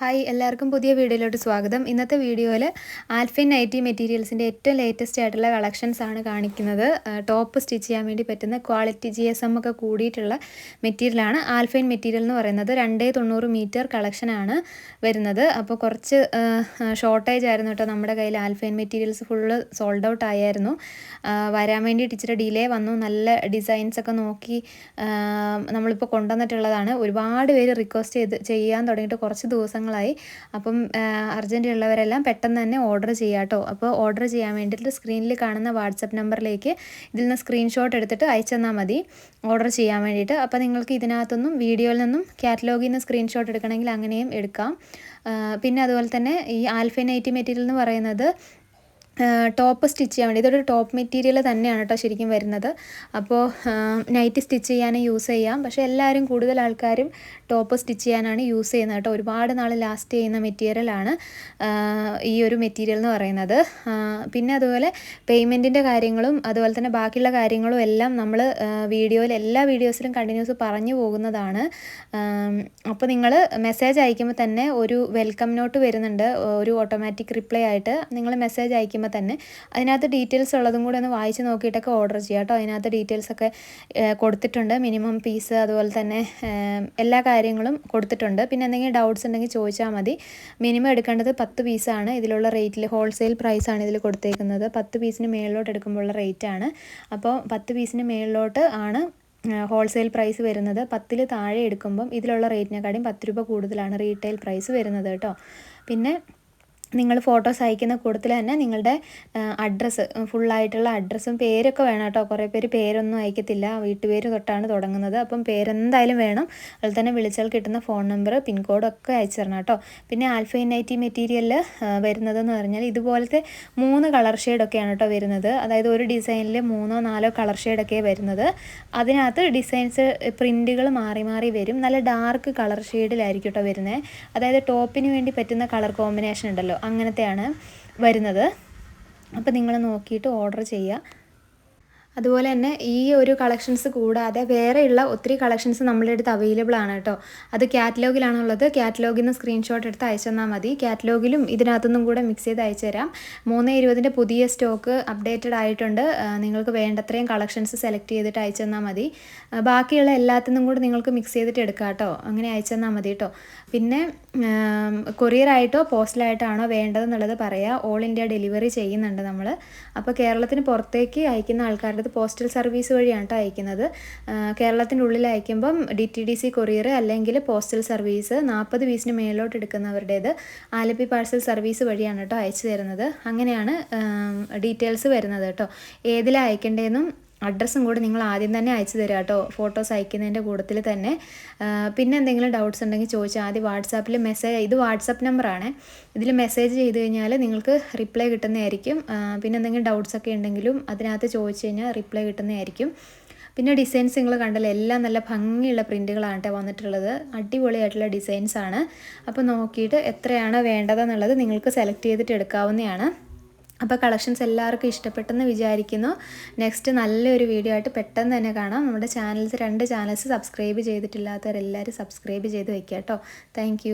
Hi എല്ലാവർക്കും പുതിയ വീഡിയോയിലോട്ട് സ്വാഗതം. ഇന്നത്തെ വീഡിയോയിൽ ആൽഫിൻ നൈറ്റി മെറ്റീരിയൽസിന്റെ ഏറ്റവും ലേറ്റസ്റ്റ് ആയിട്ടുള്ള കളക്ഷൻസ് ആണ് കാണിക്കുന്നത്. ടോപ്പ് സ്റ്റിച്ച് ചെയ്യാൻ വേണ്ടി പറ്റുന്ന ക്വാളിറ്റി ജി എസ് എം ഒക്കെ കൂടിയിട്ടുള്ള മെറ്റീരിയലാണ് ആൽഫൈൻ മെറ്റീരിയൽ എന്ന് പറയുന്നത് രണ്ടേ തൊണ്ണൂറ് മീറ്റർ കളക്ഷനാണ് വരുന്നത്. അപ്പോൾ കുറച്ച് ഷോർട്ടേജ് ആയിരുന്നു കേട്ടോ നമ്മുടെ കയ്യിൽ ആൽഫൈൻ മെറ്റീരിയൽസ് ഫുള്ള് സോൾഡ് ഔട്ട് ആയായിരുന്നു. വരാൻ വേണ്ടിയിട്ട് ഇച്ചിരി ഡിലേ വന്നു. നല്ല ഡിസൈൻസ് ഒക്കെ നോക്കി നമ്മളിപ്പോൾ കൊണ്ടുവന്നിട്ടുള്ളതാണ്. ഒരുപാട് പേര് റിക്വസ്റ്റ് ചെയ്ത് ചെയ്യാൻ തുടങ്ങിയിട്ട് കുറച്ച് ദിവസങ്ങൾ ദിവസങ്ങളായി. അപ്പം അർജന്റ് ഉള്ളവരെല്ലാം പെട്ടെന്ന് തന്നെ ഓർഡർ ചെയ്യാം കേട്ടോ അപ്പോൾ ഓർഡർ ചെയ്യാൻ വേണ്ടിയിട്ട് സ്ക്രീനിൽ കാണുന്ന വാട്സപ്പ് നമ്പറിലേക്ക് ഇതിൽ നിന്ന് സ്ക്രീൻഷോട്ട് എടുത്തിട്ട് അയച്ചെന്നാൽ മതി. ഓർഡർ ചെയ്യാൻ വേണ്ടിയിട്ട്. അപ്പോൾ നിങ്ങൾക്ക് ഇതിനകത്തൊന്നും വീഡിയോയിൽ നിന്നും കാറ്റലോഗിൽ നിന്ന് സ്ക്രീൻഷോട്ട് എടുക്കണമെങ്കിൽ അങ്ങനെയും എടുക്കാം. പിന്നെ അതുപോലെ തന്നെ ഈ ആൽഫൈൻ ഐറ്റി മെറ്റീരിയൽ എന്ന് പറയുന്നത് ടോപ്പ് സ്റ്റിച്ച് ചെയ്യാൻ വേണ്ടി. ഇതൊരു ടോപ്പ് മെറ്റീരിയൽ തന്നെയാണ് കേട്ടോ ശരിക്കും വരുന്നത്. അപ്പോൾ നൈറ്റ് സ്റ്റിച്ച് ചെയ്യാനും യൂസ് ചെയ്യാം. പക്ഷേ എല്ലാവരും കൂടുതൽ ആൾക്കാരും ടോപ്പ് സ്റ്റിച്ച് ചെയ്യാനാണ് യൂസ് ചെയ്യുന്നത് കേട്ടോ. ഒരുപാട് നാൾ ലാസ്റ്റ് ചെയ്യുന്ന മെറ്റീരിയലാണ് ഈ ഒരു മെറ്റീരിയൽ എന്ന് പറയുന്നത്. പിന്നെ അതുപോലെ പേയ്മെന്റിന്റെ കാര്യങ്ങളും അതുപോലെ തന്നെ ബാക്കിയുള്ള കാര്യങ്ങളും എല്ലാം നമ്മൾ വീഡിയോയിൽ എല്ലാ വീഡിയോസിലും കണ്ടിന്യൂസ് പറഞ്ഞു പോകുന്നതാണ്. അപ്പോൾ നിങ്ങൾ മെസ്സേജ് അയക്കുമ്പോൾ തന്നെ ഒരു വെൽക്കം നോട്ട് വരുന്നുണ്ട്. ഒരു ഓട്ടോമാറ്റിക് റിപ്ലൈ ആയിട്ട് നിങ്ങൾ മെസ്സേജ് അയക്കുമ്പോൾ ചെയ്യുമ്പോൾ തന്നെ അതിനകത്ത് ഡീറ്റെയിൽസ് ഉള്ളതും കൂടെ ഒന്ന് വായിച്ച് നോക്കിയിട്ടൊക്കെ ഓർഡർ ചെയ്യാം കേട്ടോ. അതിനകത്ത് ഡീറ്റെയിൽസ് ഒക്കെ കൊടുത്തിട്ടുണ്ട്. മിനിമം പീസ് അതുപോലെ തന്നെ എല്ലാ കാര്യങ്ങളും കൊടുത്തിട്ടുണ്ട്. പിന്നെ എന്തെങ്കിലും ഡൗട്ട്സ് ഉണ്ടെങ്കിൽ ചോദിച്ചാൽ മതി. മിനിമം എടുക്കേണ്ടത് പത്ത് പീസാണ് ഇതിലുള്ള റേറ്റിൽ ഹോൾസെയിൽ പ്രൈസാണ് ഇതിൽ കൊടുത്തേക്കുന്നത്. പത്ത് പീസിന് മേളിലോട്ട് എടുക്കുമ്പോഴുള്ള റേറ്റാണ് അപ്പോൾ പത്ത് പീസിന് മേളിലോട്ട് ആണ് ഹോൾസെയിൽ പ്രൈസ് വരുന്നത്. പത്തിൽ താഴെ എടുക്കുമ്പം ഇതിലുള്ള റേറ്റിനെക്കാളും പത്ത് രൂപ കൂടുതലാണ് റീറ്റെയിൽ പ്രൈസ് വരുന്നത് കേട്ടോ. പിന്നെ നിങ്ങൾ ഫോട്ടോസ് അയക്കുന്ന കൂട്ടത്തിൽ തന്നെ നിങ്ങളുടെ അഡ്രസ്സ് ഫുള്ളായിട്ടുള്ള അഡ്രസ്സും പേരൊക്കെ വേണം കേട്ടോ. കുറേ പേര് പേരൊന്നും അയക്കത്തില്ല. വീട്ടുപേര് തൊട്ടാണ് തുടങ്ങുന്നത്. അപ്പം പേരെന്തായാലും വേണം. അതുപോലെ തന്നെ വിളിച്ചാൽ കിട്ടുന്ന ഫോൺ നമ്പർ പിൻകോഡൊക്കെ അയച്ചു തരണം കേട്ടോ. പിന്നെ ആൽഫൈൻ നൈറ്റി മെറ്റീരിയലിൽ വരുന്നതെന്ന് പറഞ്ഞാൽ ഇതുപോലത്തെ മൂന്ന് കളർ ഷെയ്ഡൊക്കെയാണ് കേട്ടോ വരുന്നത്. അതായത് ഒരു ഡിസൈനിൽ മൂന്നോ നാലോ കളർ ഷെയ്ഡൊക്കെ വരുന്നത്. അതിനകത്ത് ഡിസൈൻസ് പ്രിന്റുകൾ മാറി മാറി വരും. നല്ല ഡാർക്ക് കളർ ഷെയ്ഡിലായിരിക്കും കേട്ടോ വരുന്നത്. അതായത് ടോപ്പിന് വേണ്ടി പറ്റുന്ന കളർ കോമ്പിനേഷൻ ഉണ്ടല്ലോ. അങ്ങനത്തെയാണ് വരുന്നത്. അപ്പോൾ നിങ്ങൾ നോക്കിയിട്ട് ഓർഡർ ചെയ്യുക. അതുപോലെ തന്നെ ഈ ഒരു കളക്ഷൻസ് കൂടാതെ വേറെയുള്ള ഒത്തിരി കളക്ഷൻസ് നമ്മുടെ അടുത്ത് അവൈലബിൾ ആണ് കേട്ടോ. അത് കാറ്റലോഗിലാണുള്ളത് കാറ്റലോഗിൽ നിന്ന് സ്ക്രീൻഷോട്ട് എടുത്ത് അയച്ചു തന്നാൽ മതി. കാറ്റലോഗിലും ഇതിനകത്തുനിന്നും കൂടെ മിക്സ് ചെയ്ത് അയച്ചു തരാം മൂന്ന് ഇരുപതിന്റെ പുതിയ സ്റ്റോക്ക് അപ്ഡേറ്റഡ് ആയിട്ടുണ്ട്. നിങ്ങൾക്ക് വേണ്ടത്രയും കളക്ഷൻസ് സെലക്ട് ചെയ്തിട്ട് അയച്ചു തന്നാൽ മതി ബാക്കിയുള്ള എല്ലാത്തിനും കൂടെ നിങ്ങൾക്ക് മിക്സ് ചെയ്തിട്ട് എടുക്കാം കേട്ടോ. അങ്ങനെ അയച്ചു തന്നാൽ മതി കേട്ടോ. പിന്നെ കൊറിയറായിട്ടോ പോസ്റ്റലായിട്ടാണോ വേണ്ടതെന്നുള്ളത് പറയാം. ഓൾ ഇന്ത്യ ഡെലിവറി ചെയ്യുന്നുണ്ട് നമ്മൾ അപ്പോൾ കേരളത്തിന് പുറത്തേക്ക് അയക്കുന്ന ആൾക്കാരുടെ പോസ്റ്റൽ സർവീസ് വഴിയാണ് കേട്ടോ അയക്കുന്നത്. കേരളത്തിന്റെ ഉള്ളിൽ അയക്കുമ്പം D T D C courier അല്ലെങ്കിൽ പോസ്റ്റൽ സർവീസ് നാൽപ്പത് പീസിന് മേലോട്ട് എടുക്കുന്നവരുടേത് ആലപ്പി പാഴ്സൽ സർവീസ് വഴിയാണ് കേട്ടോ അയച്ചു തരുന്നത്. അങ്ങനെയാണ് ഡീറ്റെയിൽസ് വരുന്നത് കേട്ടോ ഏതിലാണ് അയക്കേണ്ടതെന്നും അഡ്രസ്സും കൂടി നിങ്ങൾ ആദ്യം തന്നെ അയച്ചു തരാം കേട്ടോ. ഫോട്ടോസ് അയക്കുന്നതിന്റെ കൂട്ടത്തിൽ തന്നെ. പിന്നെ എന്തെങ്കിലും ഡൗട്ട്സ് ഉണ്ടെങ്കിൽ ചോദിച്ചാൽ ആദ്യം വാട്സാപ്പിൽ മെസ്സേജ് ഇത് വാട്സപ്പ് നമ്പറാണ്. ഇതിൽ മെസ്സേജ് ചെയ്ത് കഴിഞ്ഞാൽ നിങ്ങൾക്ക് റിപ്ലൈ കിട്ടുന്നതായിരിക്കും. പിന്നെ എന്തെങ്കിലും ഡൗട്ട്സ് ഒക്കെ ഉണ്ടെങ്കിലും അതിനകത്ത് ചോദിച്ചു കഴിഞ്ഞാൽ റിപ്ലൈ കിട്ടുന്നതായിരിക്കും. പിന്നെ ഡിസൈൻസ് നിങ്ങൾ കണ്ടല്ലോ എല്ലാം നല്ല ഭംഗിയുള്ള പ്രിന്റുകളാണ് കേട്ടോ വന്നിട്ടുള്ളത്. അടിപൊളിയായിട്ടുള്ള ഡിസൈൻസ് ആണ് അപ്പോൾ നോക്കിയിട്ട് എത്രയാണ് വേണ്ടതെന്നുള്ളത് നിങ്ങൾക്ക് സെലക്ട് ചെയ്തിട്ട് എടുക്കാവുന്നതാണ്. അപ്പോൾ കളക്ഷൻസ് എല്ലാവർക്കും ഇഷ്ടപ്പെട്ടെന്ന് വിചാരിക്കുന്നു. നെക്സ്റ്റ് നല്ലൊരു വീഡിയോ ആയിട്ട് പെട്ടെന്ന് തന്നെ കാണാം. നമ്മുടെ ചാനൽസ് രണ്ട് ചാനൽസ് സബ്സ്ക്രൈബ് ചെയ്തിട്ടില്ലാത്തവരെല്ലാവരും സബ്സ്ക്രൈബ് ചെയ്ത് വെക്കാം കേട്ടോ. താങ്ക്